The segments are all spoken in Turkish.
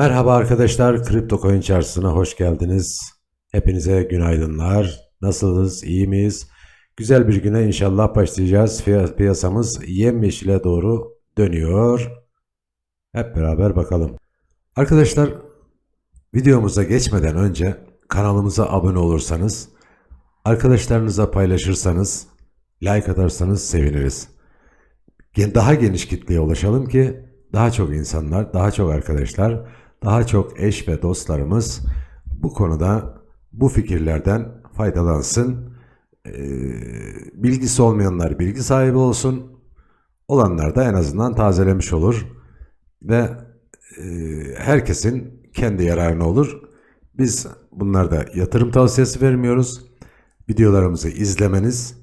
Merhaba arkadaşlar, Kripto Coin Çarşısı'na hoş geldiniz. Hepinize günaydınlar. Nasılsınız, iyi miyiz? Güzel bir güne inşallah başlayacağız. Piyasamız yemyeşile doğru dönüyor. Hep beraber bakalım. Arkadaşlar, videomuza geçmeden önce kanalımıza abone olursanız, arkadaşlarınıza paylaşırsanız, like atarsanız seviniriz. Daha geniş kitleye ulaşalım ki daha çok insanlar, daha çok arkadaşlar, daha çok eş ve dostlarımız bu konuda bu fikirlerden faydalansın. Ee, bilgisi olmayanlar bilgi sahibi olsun. Olanlar da en azından tazelemiş olur ve e, herkesin kendi yararına olur. Biz bunlarda yatırım tavsiyesi vermiyoruz. Videolarımızı izlemeniz,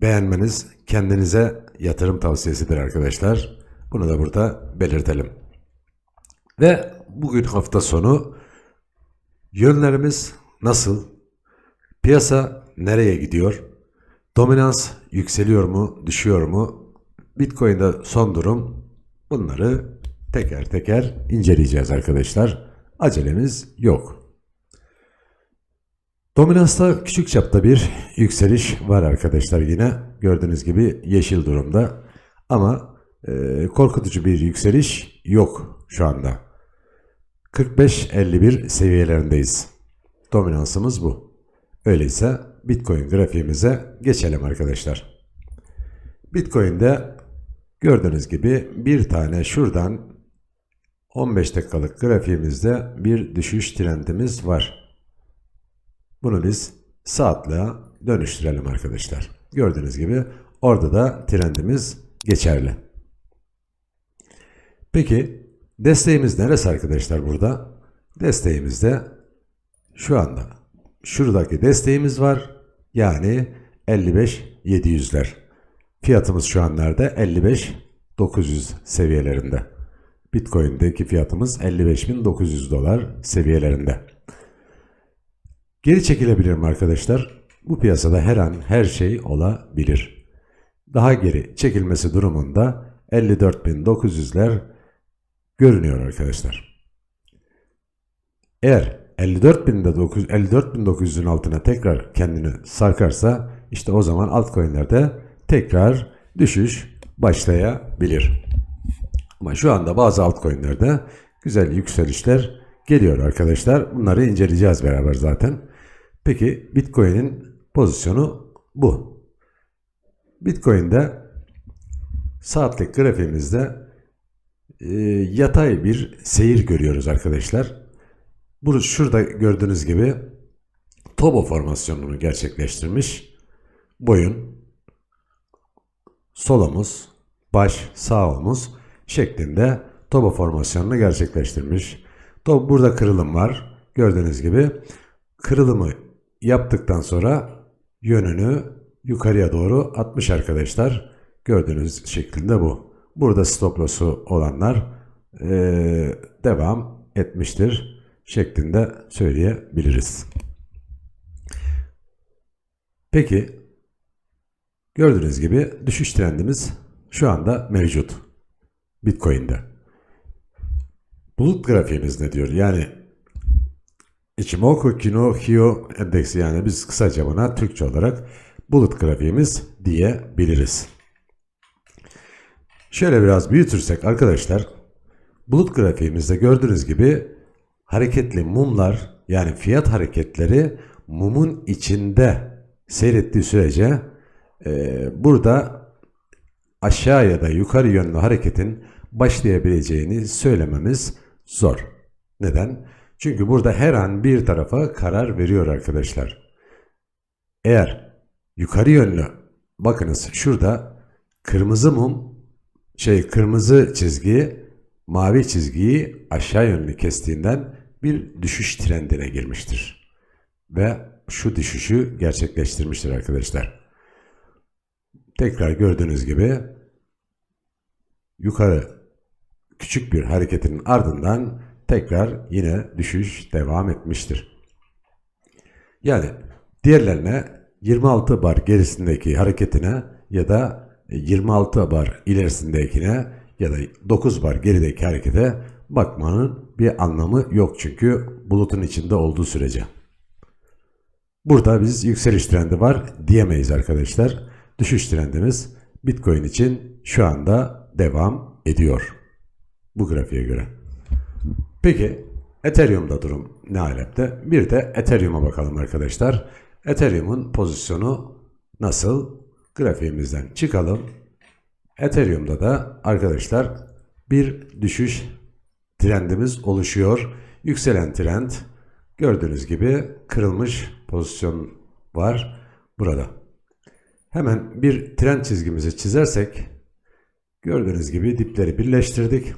beğenmeniz kendinize yatırım tavsiyesidir arkadaşlar. Bunu da burada belirtelim. Ve bugün hafta sonu yönlerimiz nasıl? Piyasa nereye gidiyor? Dominans yükseliyor mu, düşüyor mu? Bitcoin'de son durum bunları teker teker inceleyeceğiz arkadaşlar. Acelemiz yok. Dominansta küçük çapta bir yükseliş var arkadaşlar yine. Gördüğünüz gibi yeşil durumda. Ama e, korkutucu bir yükseliş yok şu anda. 45-51 seviyelerindeyiz. Dominansımız bu. Öyleyse Bitcoin grafiğimize geçelim arkadaşlar. Bitcoin'de gördüğünüz gibi bir tane şuradan 15 dakikalık grafiğimizde bir düşüş trendimiz var. Bunu biz saatliğe dönüştürelim arkadaşlar. Gördüğünüz gibi orada da trendimiz geçerli. Peki desteğimiz neresi arkadaşlar burada? Desteğimiz de şu anda şuradaki desteğimiz var. Yani 55-700'ler. Fiyatımız şu an nerede? 55-900 seviyelerinde. Bitcoin'deki fiyatımız 55.900 dolar seviyelerinde. Geri çekilebilir mi arkadaşlar? Bu piyasada her an her şey olabilir. Daha geri çekilmesi durumunda 54.900'ler görünüyor arkadaşlar. Eğer 54.900 54.900'ün altına tekrar kendini sarkarsa işte o zaman altcoin'lerde tekrar düşüş başlayabilir. Ama şu anda bazı altcoin'lerde güzel yükselişler geliyor arkadaşlar. Bunları inceleyeceğiz beraber zaten. Peki Bitcoin'in pozisyonu bu. Bitcoin'de saatlik grafiğimizde e, yatay bir seyir görüyoruz arkadaşlar. Bunu şurada gördüğünüz gibi Tobo formasyonunu gerçekleştirmiş. Boyun, sol omuz, baş, sağ omuz şeklinde Tobo formasyonunu gerçekleştirmiş. Tobo burada kırılım var. Gördüğünüz gibi kırılımı yaptıktan sonra yönünü yukarıya doğru atmış arkadaşlar. Gördüğünüz şeklinde bu. Burada stop loss'u olanlar eee, devam etmiştir şeklinde söyleyebiliriz. Peki gördüğünüz gibi düşüş trendimiz şu anda mevcut Bitcoin'de. Bulut grafiğimiz ne diyor? Yani Ichimoku Kino Hyo endeksi yani biz kısaca buna Türkçe olarak bulut grafiğimiz diyebiliriz. Şöyle biraz büyütürsek arkadaşlar bulut grafiğimizde gördüğünüz gibi hareketli mumlar yani fiyat hareketleri mumun içinde seyrettiği sürece e, burada aşağı ya da yukarı yönlü hareketin başlayabileceğini söylememiz zor. Neden? Çünkü burada her an bir tarafa karar veriyor arkadaşlar. Eğer yukarı yönlü bakınız şurada kırmızı mum şey kırmızı çizgi mavi çizgiyi aşağı yönlü kestiğinden bir düşüş trendine girmiştir. Ve şu düşüşü gerçekleştirmiştir arkadaşlar. Tekrar gördüğünüz gibi yukarı küçük bir hareketin ardından tekrar yine düşüş devam etmiştir. Yani diğerlerine 26 bar gerisindeki hareketine ya da 26 bar ilerisindekine ya da 9 bar gerideki harekete bakmanın bir anlamı yok çünkü bulutun içinde olduğu sürece. Burada biz yükseliş trendi var diyemeyiz arkadaşlar. Düşüş trendimiz Bitcoin için şu anda devam ediyor. Bu grafiğe göre. Peki Ethereum'da durum ne alemde? Bir de Ethereum'a bakalım arkadaşlar. Ethereum'un pozisyonu nasıl? Grafiğimizden çıkalım. Ethereum'da da arkadaşlar bir düşüş trendimiz oluşuyor. Yükselen trend gördüğünüz gibi kırılmış pozisyon var burada. Hemen bir trend çizgimizi çizersek gördüğünüz gibi dipleri birleştirdik.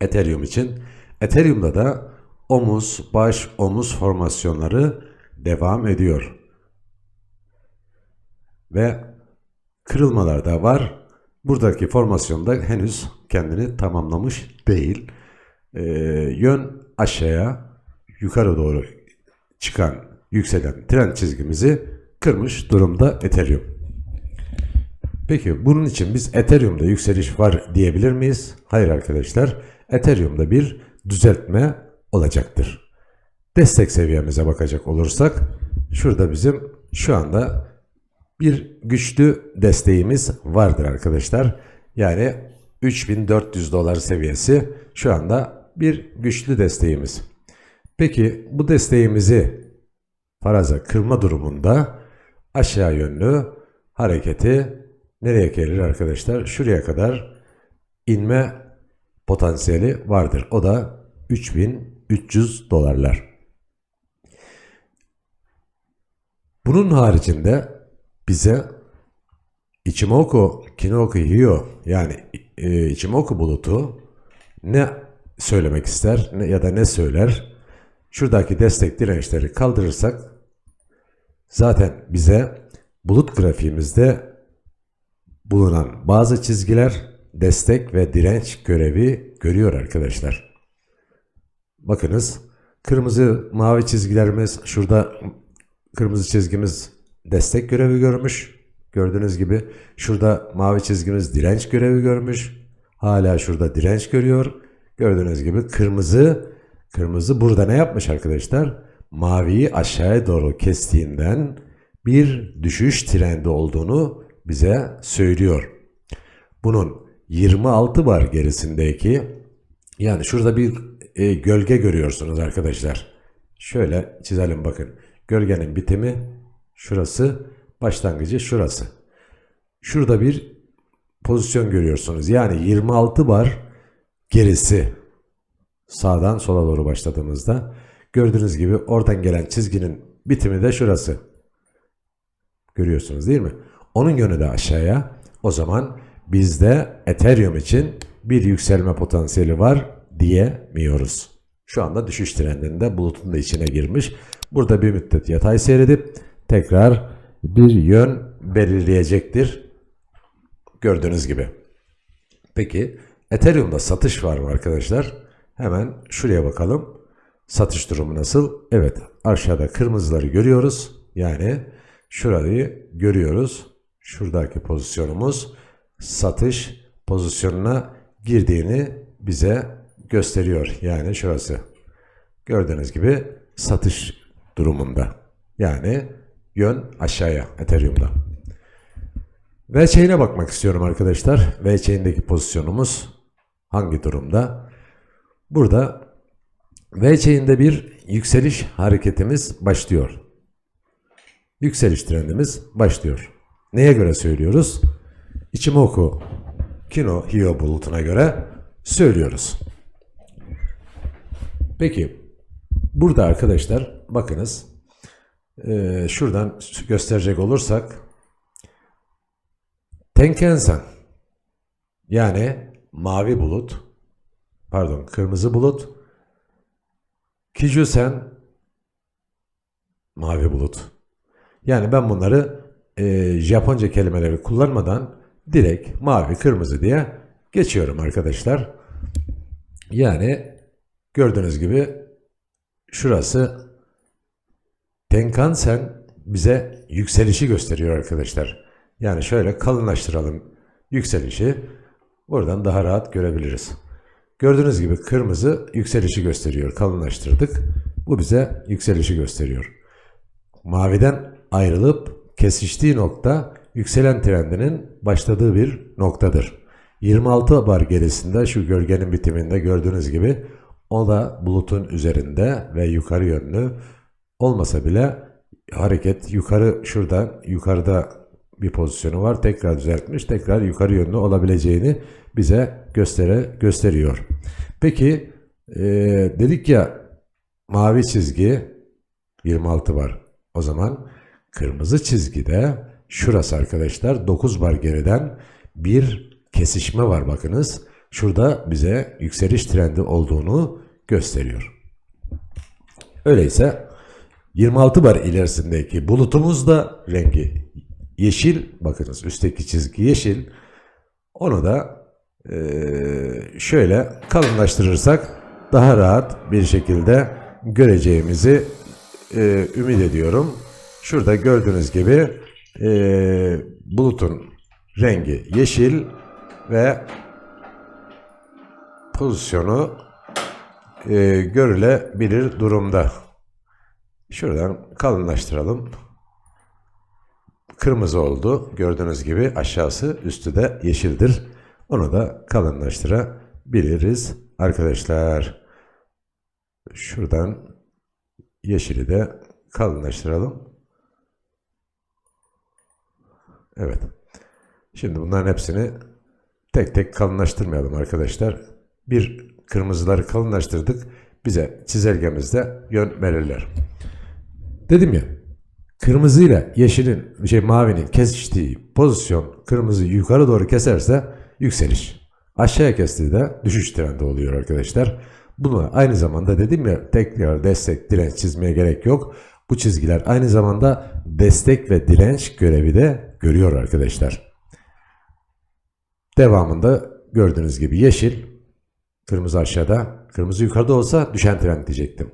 Ethereum için. Ethereum'da da omuz, baş, omuz formasyonları devam ediyor. Ve kırılmalar da var. Buradaki formasyonda henüz kendini tamamlamış değil. Ee, yön aşağıya yukarı doğru çıkan yükselen trend çizgimizi kırmış durumda Ethereum. Peki bunun için biz Ethereum'da yükseliş var diyebilir miyiz? Hayır arkadaşlar. Ethereum'da bir düzeltme olacaktır. Destek seviyemize bakacak olursak şurada bizim şu anda bir güçlü desteğimiz vardır arkadaşlar. Yani 3400 dolar seviyesi şu anda bir güçlü desteğimiz. Peki bu desteğimizi faraza kırma durumunda aşağı yönlü hareketi nereye gelir arkadaşlar? Şuraya kadar inme potansiyeli vardır. O da 3300 dolarlar. Bunun haricinde bize Ichimoku Kinoku Hyo yani e, Ichimoku bulutu ne söylemek ister ne, ya da ne söyler? Şuradaki destek dirençleri kaldırırsak zaten bize bulut grafiğimizde bulunan bazı çizgiler destek ve direnç görevi görüyor arkadaşlar. Bakınız kırmızı mavi çizgilerimiz şurada kırmızı çizgimiz destek görevi görmüş. Gördüğünüz gibi şurada mavi çizgimiz direnç görevi görmüş. Hala şurada direnç görüyor. Gördüğünüz gibi kırmızı kırmızı burada ne yapmış arkadaşlar? Maviyi aşağıya doğru kestiğinden bir düşüş trendi olduğunu bize söylüyor. Bunun 26 bar gerisindeki yani şurada bir e, gölge görüyorsunuz arkadaşlar. Şöyle çizelim bakın. Gölgenin bitimi şurası, başlangıcı şurası. Şurada bir pozisyon görüyorsunuz. Yani 26 bar gerisi sağdan sola doğru başladığımızda gördüğünüz gibi oradan gelen çizginin bitimi de şurası. Görüyorsunuz değil mi? Onun yönü de aşağıya. O zaman bizde Ethereum için bir yükselme potansiyeli var diyemiyoruz. Şu anda düşüş trendinde bulutun da içine girmiş. Burada bir müddet yatay seyredip tekrar bir yön belirleyecektir. Gördüğünüz gibi. Peki Ethereum'da satış var mı arkadaşlar? Hemen şuraya bakalım. Satış durumu nasıl? Evet aşağıda kırmızıları görüyoruz. Yani şurayı görüyoruz. Şuradaki pozisyonumuz satış pozisyonuna girdiğini bize gösteriyor. Yani şurası. Gördüğünüz gibi satış durumunda. Yani yön aşağıya Ethereum'da. VC'ine bakmak istiyorum arkadaşlar. VC'indeki pozisyonumuz hangi durumda? Burada VC'inde bir yükseliş hareketimiz başlıyor. Yükseliş trendimiz başlıyor. Neye göre söylüyoruz? Ichimoku Kino Hyo bulutuna göre söylüyoruz. Peki burada arkadaşlar bakınız e, şuradan gösterecek olursak Tenkensen yani mavi bulut pardon kırmızı bulut Kijusen mavi bulut. Yani ben bunları e, Japonca kelimeleri kullanmadan direkt mavi kırmızı diye geçiyorum arkadaşlar. Yani gördüğünüz gibi şurası Tenkan-sen bize yükselişi gösteriyor arkadaşlar. Yani şöyle kalınlaştıralım yükselişi. Buradan daha rahat görebiliriz. Gördüğünüz gibi kırmızı yükselişi gösteriyor. Kalınlaştırdık. Bu bize yükselişi gösteriyor. Maviden ayrılıp kesiştiği nokta yükselen trendinin başladığı bir noktadır. 26 bar gerisinde şu gölgenin bitiminde gördüğünüz gibi o da bulutun üzerinde ve yukarı yönlü olmasa bile hareket yukarı şuradan yukarıda bir pozisyonu var. Tekrar düzeltmiş. Tekrar yukarı yönlü olabileceğini bize göstere, gösteriyor. Peki e, dedik ya mavi çizgi 26 var. O zaman kırmızı çizgide şurası arkadaşlar 9 bar geriden bir kesişme var bakınız. Şurada bize yükseliş trendi olduğunu gösteriyor. Öyleyse 26 bar ilerisindeki bulutumuz da rengi yeşil. Bakınız üstteki çizgi yeşil. Onu da eee, şöyle kalınlaştırırsak daha rahat bir şekilde göreceğimizi eee, ümit ediyorum. Şurada gördüğünüz gibi eee, bulutun rengi yeşil ve pozisyonu eee, görülebilir durumda. Şuradan kalınlaştıralım. Kırmızı oldu. Gördüğünüz gibi aşağısı üstü de yeşildir. Onu da kalınlaştırabiliriz arkadaşlar. Şuradan yeşili de kalınlaştıralım. Evet. Şimdi bunların hepsini tek tek kalınlaştırmayalım arkadaşlar. Bir kırmızıları kalınlaştırdık. Bize çizelgemizde yön verirler. Dedim ya kırmızı ile yeşilin şey mavinin kesiştiği pozisyon kırmızı yukarı doğru keserse yükseliş. Aşağıya kestiği de düşüş trendi oluyor arkadaşlar. Bunu aynı zamanda dedim ya tekrar destek direnç çizmeye gerek yok. Bu çizgiler aynı zamanda destek ve direnç görevi de görüyor arkadaşlar. Devamında gördüğünüz gibi yeşil, kırmızı aşağıda, kırmızı yukarıda olsa düşen trend diyecektim.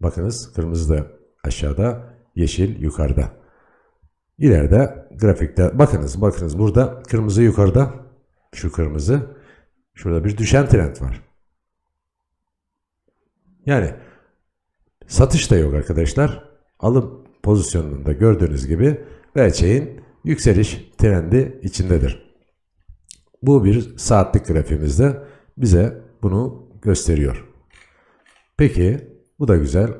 Bakınız kırmızı da aşağıda, yeşil yukarıda. İleride grafikte bakınız bakınız burada kırmızı yukarıda, şu kırmızı, şurada bir düşen trend var. Yani satış da yok arkadaşlar. Alım pozisyonunda gördüğünüz gibi VC'in yükseliş trendi içindedir. Bu bir saatlik grafiğimizde bize bunu gösteriyor. Peki bu da güzel.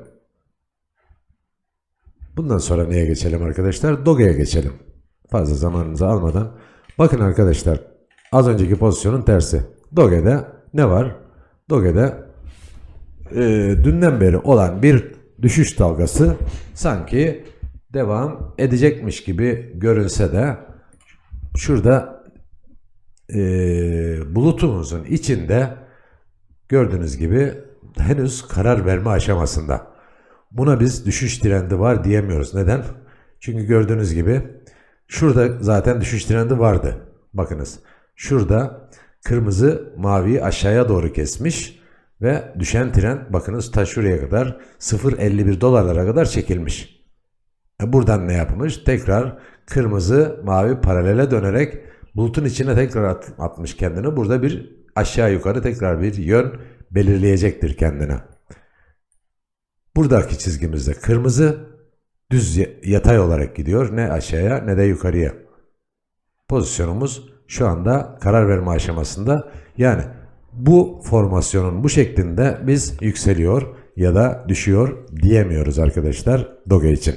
Bundan sonra neye geçelim arkadaşlar? Doge'ye geçelim. Fazla zamanınızı almadan. Bakın arkadaşlar az önceki pozisyonun tersi. Doge'de ne var? Doge'de e, dünden beri olan bir düşüş dalgası sanki devam edecekmiş gibi görünse de şurada e, bulutumuzun içinde gördüğünüz gibi henüz karar verme aşamasında. Buna biz düşüş trendi var diyemiyoruz. Neden? Çünkü gördüğünüz gibi şurada zaten düşüş trendi vardı. Bakınız şurada kırmızı maviyi aşağıya doğru kesmiş ve düşen trend bakınız ta şuraya kadar 0.51 dolarlara kadar çekilmiş. E buradan ne yapmış? Tekrar kırmızı mavi paralele dönerek bulutun içine tekrar at- atmış kendini. Burada bir aşağı yukarı tekrar bir yön belirleyecektir kendine. Buradaki çizgimizde kırmızı düz ya- yatay olarak gidiyor. Ne aşağıya ne de yukarıya. Pozisyonumuz şu anda karar verme aşamasında. Yani bu formasyonun bu şeklinde biz yükseliyor ya da düşüyor diyemiyoruz arkadaşlar Doge için.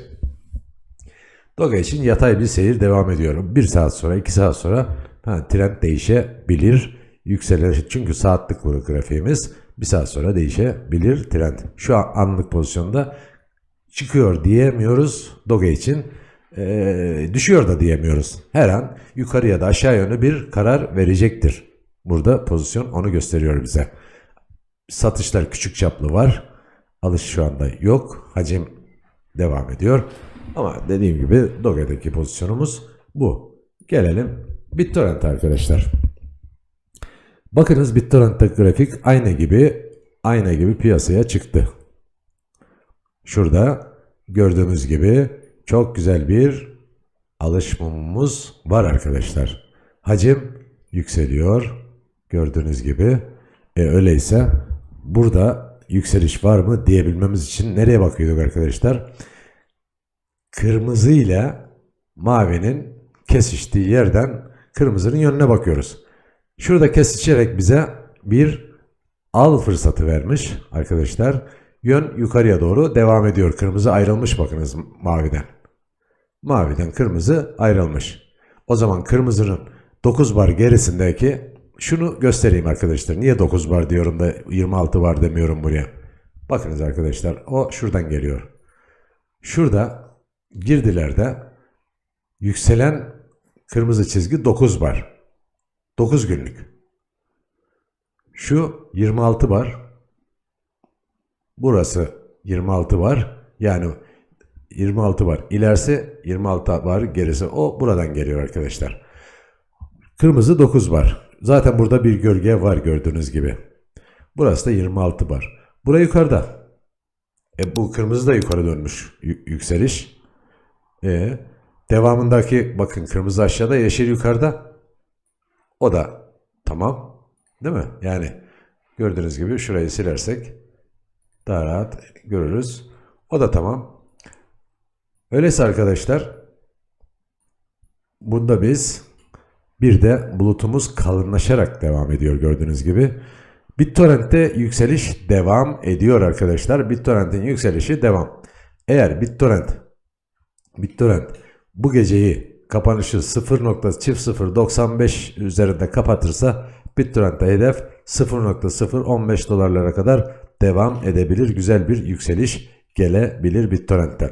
Doge için yatay bir seyir devam ediyor. Bir saat sonra, iki saat sonra ha, trend değişebilir. Yükselir. Çünkü saatlik bu grafiğimiz. Bir saat sonra değişebilir trend. Şu an anlık pozisyonda çıkıyor diyemiyoruz Doge için. Ee, düşüyor da diyemiyoruz. Her an yukarı ya da aşağı yönlü bir karar verecektir. Burada pozisyon onu gösteriyor bize. Satışlar küçük çaplı var. Alış şu anda yok. Hacim devam ediyor. Ama dediğim gibi Doge'deki pozisyonumuz bu. Gelelim BitTorrent arkadaşlar. Bakınız BitTorrent'taki grafik aynı gibi aynı gibi piyasaya çıktı. Şurada gördüğümüz gibi çok güzel bir alış mumumuz var arkadaşlar. Hacim yükseliyor. Gördüğünüz gibi E, öyleyse burada yükseliş var mı diyebilmemiz için nereye bakıyorduk arkadaşlar? Kırmızı ile mavinin kesiştiği yerden kırmızının yönüne bakıyoruz. Şurada kesişerek bize bir al fırsatı vermiş arkadaşlar. Yön yukarıya doğru devam ediyor. Kırmızı ayrılmış bakınız maviden. Maviden kırmızı ayrılmış. O zaman kırmızının 9 bar gerisindeki şunu göstereyim arkadaşlar. Niye 9 bar diyorum da 26 var demiyorum buraya. Bakınız arkadaşlar o şuradan geliyor. Şurada girdilerde yükselen kırmızı çizgi 9 bar. 9 günlük. Şu 26 bar. Burası 26 var. Yani 26 var. İlerisi 26 var. Gerisi o buradan geliyor arkadaşlar. Kırmızı 9 var. Zaten burada bir gölge var gördüğünüz gibi. Burası da 26 var. Bura yukarıda. E bu kırmızı da yukarı dönmüş. yükseliş. E devamındaki bakın kırmızı aşağıda yeşil yukarıda. O da tamam. Değil mi? Yani gördüğünüz gibi şurayı silersek daha rahat görürüz. O da tamam. Öyleyse arkadaşlar bunda biz bir de bulutumuz kalınlaşarak devam ediyor gördüğünüz gibi. BitTorrent'te yükseliş devam ediyor arkadaşlar. BitTorrent'in yükselişi devam. Eğer BitTorrent BitTorrent bu geceyi kapanışı 0.0095 üzerinde kapatırsa BitTorrent'te hedef 0.015 dolarlara kadar devam edebilir. Güzel bir yükseliş gelebilir BitTorrent'ten.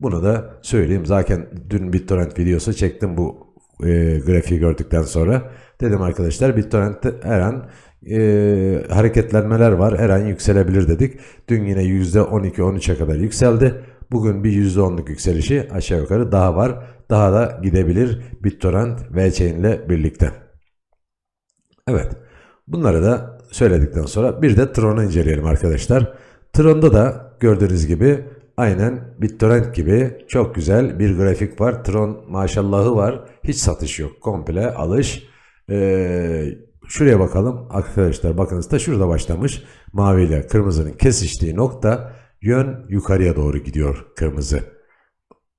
Bunu da söyleyeyim. Zaten dün BitTorrent videosu çektim bu e, grafiği gördükten sonra. Dedim arkadaşlar BitTorrent'te her an e, hareketlenmeler var. Her an yükselebilir dedik. Dün yine %12-13'e kadar yükseldi. Bugün bir %10'luk yükselişi aşağı yukarı daha var. Daha da gidebilir BitTorrent VeChain ile birlikte. Evet. Bunları da söyledikten sonra bir de Tron'u inceleyelim arkadaşlar. Tron'da da gördüğünüz gibi aynen BitTorrent gibi çok güzel bir grafik var. Tron maşallahı var. Hiç satış yok. Komple alış. Ee, şuraya bakalım arkadaşlar. Bakınız da şurada başlamış. Mavi ile kırmızının kesiştiği nokta yön yukarıya doğru gidiyor kırmızı.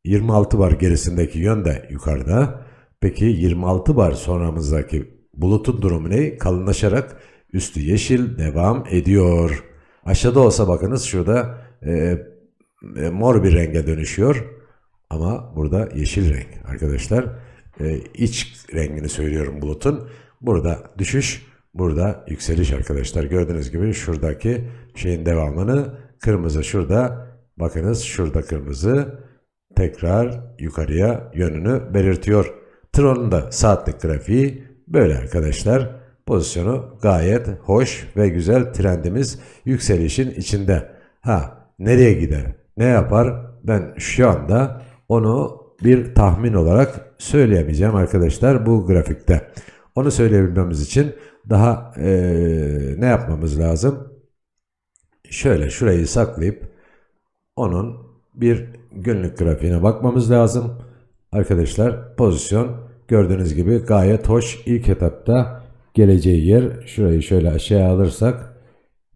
26 bar gerisindeki yön de yukarıda. Peki 26 bar sonramızdaki bulutun durumu ne? Kalınlaşarak üstü yeşil devam ediyor. Aşağıda olsa bakınız şurada e, e, mor bir renge dönüşüyor. Ama burada yeşil renk arkadaşlar. E, iç rengini söylüyorum bulutun. Burada düşüş, burada yükseliş arkadaşlar. Gördüğünüz gibi şuradaki şeyin devamını kırmızı şurada. Bakınız şurada kırmızı tekrar yukarıya yönünü belirtiyor. Tron'un da saatlik grafiği böyle arkadaşlar. Pozisyonu gayet hoş ve güzel trendimiz yükselişin içinde. Ha nereye gider? Ne yapar? Ben şu anda onu bir tahmin olarak söyleyemeyeceğim arkadaşlar bu grafikte. Onu söyleyebilmemiz için daha eee, ne yapmamız lazım? Şöyle şurayı saklayıp onun bir günlük grafiğine bakmamız lazım. Arkadaşlar pozisyon gördüğünüz gibi gayet hoş. İlk etapta geleceği yer şurayı şöyle aşağıya alırsak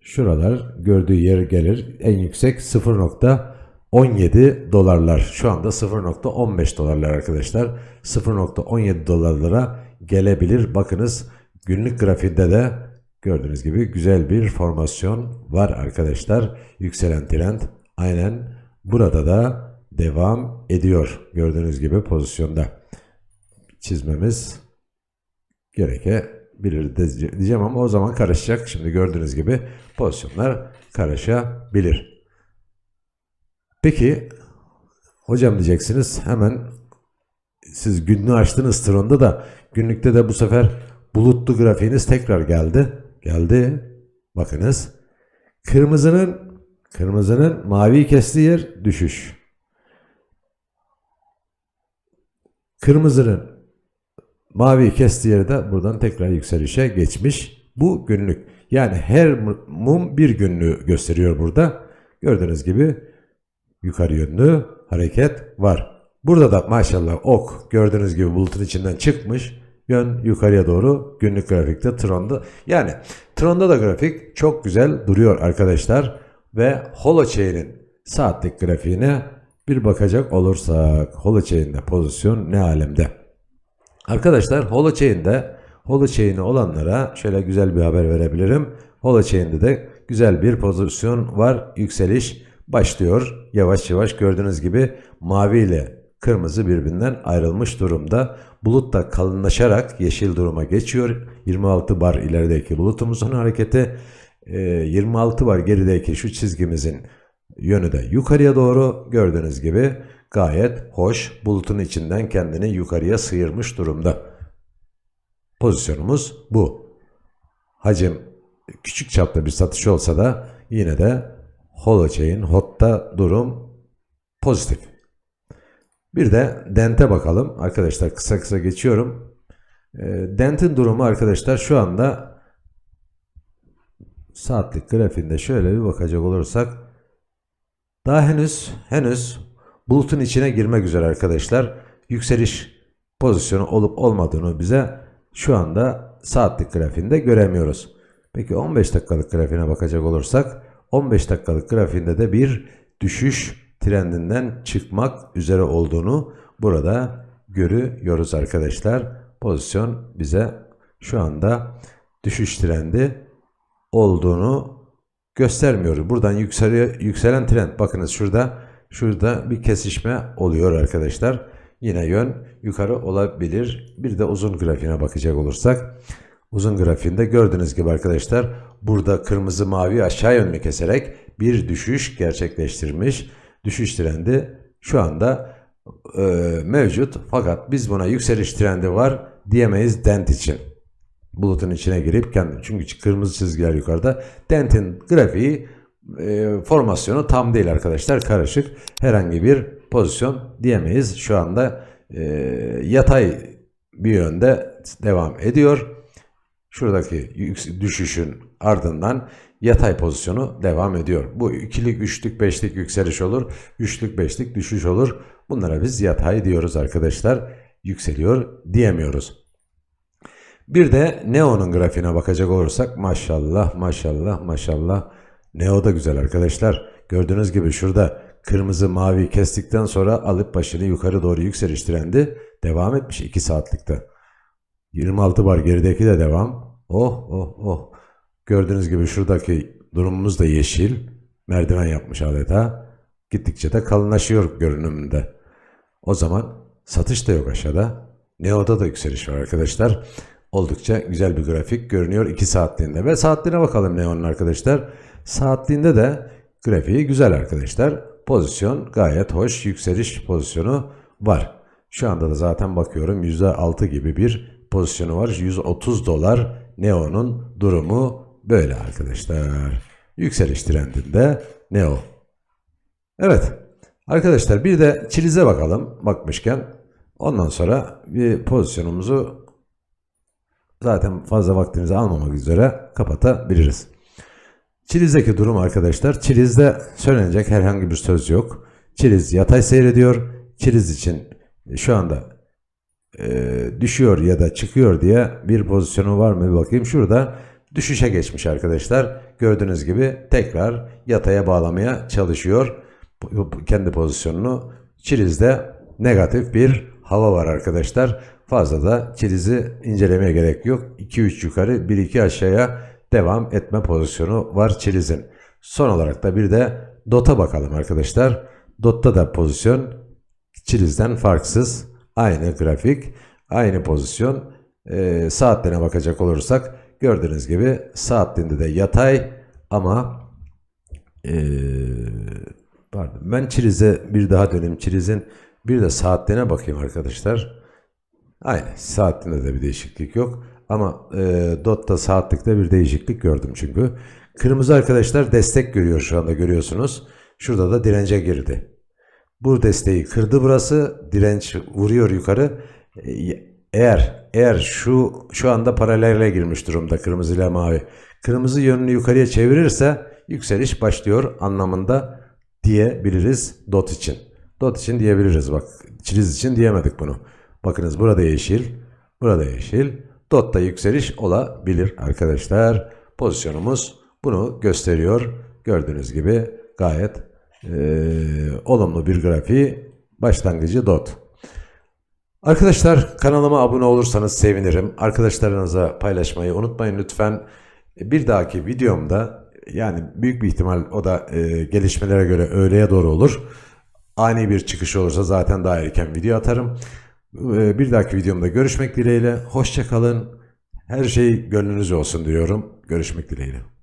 şuralar gördüğü yer gelir. En yüksek 0.17 dolarlar. Şu anda 0.15 dolarlar arkadaşlar. 0.17 dolarlara gelebilir. Bakınız günlük grafiğinde de gördüğünüz gibi güzel bir formasyon var arkadaşlar. Yükselen trend aynen burada da devam ediyor. Gördüğünüz gibi pozisyonda çizmemiz gerekebilir diyeceğim ama o zaman karışacak. Şimdi gördüğünüz gibi pozisyonlar karışabilir. Peki hocam diyeceksiniz hemen siz günlüğü açtınız Tron'da da günlükte de bu sefer bulutlu grafiğiniz tekrar geldi. Geldi. Bakınız. Kırmızının kırmızının mavi kestiği yer düşüş. Kırmızının mavi kestiği yeri de buradan tekrar yükselişe geçmiş. Bu günlük. Yani her mum bir günlüğü gösteriyor burada. Gördüğünüz gibi yukarı yönlü hareket var. Burada da maşallah ok gördüğünüz gibi bulutun içinden çıkmış Yön yukarıya doğru günlük grafikte Tron'da. Yani Tron'da da grafik çok güzel duruyor arkadaşlar. Ve Holochain'in saatlik grafiğine bir bakacak olursak Holochain'de pozisyon ne alemde? Arkadaşlar Holochain'de Holochain'i olanlara şöyle güzel bir haber verebilirim. Holochain'de de güzel bir pozisyon var. Yükseliş başlıyor. Yavaş yavaş gördüğünüz gibi mavi ile kırmızı birbirinden ayrılmış durumda. Bulut da kalınlaşarak yeşil duruma geçiyor. 26 bar ilerideki bulutumuzun hareketi. E, 26 bar gerideki şu çizgimizin yönü de yukarıya doğru gördüğünüz gibi gayet hoş bulutun içinden kendini yukarıya sıyırmış durumda. Pozisyonumuz bu. Hacim küçük çapta bir satış olsa da yine de Holochain HOT'ta durum pozitif. Bir de Dent'e bakalım. Arkadaşlar kısa kısa geçiyorum. E, Dent'in durumu arkadaşlar şu anda saatlik grafiğinde şöyle bir bakacak olursak daha henüz henüz bulutun içine girmek üzere arkadaşlar. Yükseliş pozisyonu olup olmadığını bize şu anda saatlik grafiğinde göremiyoruz. Peki 15 dakikalık grafiğine bakacak olursak 15 dakikalık grafiğinde de bir düşüş trendinden çıkmak üzere olduğunu burada görüyoruz arkadaşlar. Pozisyon bize şu anda düşüş trendi olduğunu göstermiyor. Buradan yükseliyor, yükselen trend bakınız şurada şurada bir kesişme oluyor arkadaşlar. Yine yön yukarı olabilir. Bir de uzun grafiğine bakacak olursak uzun grafiğinde gördüğünüz gibi arkadaşlar burada kırmızı mavi aşağı yönlü keserek bir düşüş gerçekleştirmiş. Düşüş trendi şu anda e, mevcut fakat biz buna yükseliş trendi var diyemeyiz dent için bulutun içine girip kendi çünkü kırmızı çizgiler yukarıda. Dent'in grafiği e, formasyonu tam değil arkadaşlar karışık. Herhangi bir pozisyon diyemeyiz. Şu anda e, yatay bir yönde devam ediyor. Şuradaki düşüşün ardından yatay pozisyonu devam ediyor. Bu ikilik, üçlük, beşlik yükseliş olur. Üçlük, beşlik düşüş olur. Bunlara biz yatay diyoruz arkadaşlar. Yükseliyor diyemiyoruz. Bir de Neo'nun grafiğine bakacak olursak maşallah maşallah maşallah Neo da güzel arkadaşlar. Gördüğünüz gibi şurada kırmızı mavi kestikten sonra alıp başını yukarı doğru yükseliş trendi devam etmiş 2 saatlikte. 26 bar gerideki de devam. Oh oh oh. Gördüğünüz gibi şuradaki durumumuz da yeşil. Merdiven yapmış adeta. Gittikçe de kalınlaşıyor görünümünde. O zaman satış da yok aşağıda. Neo'da da yükseliş var arkadaşlar. Oldukça güzel bir grafik görünüyor 2 saatliğinde. Ve saatliğine bakalım Neo'nun arkadaşlar. Saatliğinde de grafiği güzel arkadaşlar. Pozisyon gayet hoş. Yükseliş pozisyonu var. Şu anda da zaten bakıyorum %6 gibi bir pozisyonu var. 130 dolar Neo'nun durumu böyle arkadaşlar. Yükseliş trendinde Neo. Evet. Arkadaşlar bir de çilize bakalım bakmışken. Ondan sonra bir pozisyonumuzu zaten fazla vaktimizi almamak üzere kapatabiliriz. Çiliz'deki durum arkadaşlar. Çiliz'de söylenecek herhangi bir söz yok. Çiliz yatay seyrediyor. Çiliz için şu anda e, düşüyor ya da çıkıyor diye bir pozisyonu var mı bir bakayım. Şurada düşüşe geçmiş arkadaşlar. Gördüğünüz gibi tekrar yataya bağlamaya çalışıyor kendi pozisyonunu. Çiliz'de negatif bir hava var arkadaşlar. Fazla da çilizi incelemeye gerek yok. 2-3 yukarı 1-2 aşağıya devam etme pozisyonu var çilizin. Son olarak da bir de DOT'a bakalım arkadaşlar. DOT'ta da pozisyon çilizden farksız. Aynı grafik, aynı pozisyon. Ee, saatlerine bakacak olursak gördüğünüz gibi saatliğinde de yatay ama ee, pardon ben çilize bir daha döneyim. Çilizin bir de saatliğine bakayım arkadaşlar. Aynı. Saatliğinde de bir değişiklik yok. Ama e, DOT'ta saatlikte bir değişiklik gördüm çünkü. Kırmızı arkadaşlar destek görüyor şu anda görüyorsunuz. Şurada da dirence girdi. Bu desteği kırdı burası. Direnç vuruyor yukarı. E, Eğer eğer şu şu anda paralele girmiş durumda kırmızı ile mavi. Kırmızı yönünü yukarıya çevirirse yükseliş başlıyor anlamında diyebiliriz dot için. Dot için diyebiliriz bak. Çiliz için diyemedik bunu. Bakınız burada yeşil. Burada yeşil. Dot'ta yükseliş olabilir arkadaşlar. Pozisyonumuz bunu gösteriyor. Gördüğünüz gibi gayet eee, olumlu bir grafiği başlangıcı dot. Arkadaşlar kanalıma abone olursanız sevinirim. Arkadaşlarınıza paylaşmayı unutmayın lütfen. Bir dahaki videomda yani büyük bir ihtimal o da e, gelişmelere göre öğleye doğru olur. Ani bir çıkış olursa zaten daha erken video atarım. E, bir dahaki videomda görüşmek dileğiyle. Hoşçakalın. Her şey gönlünüzce olsun diyorum. Görüşmek dileğiyle.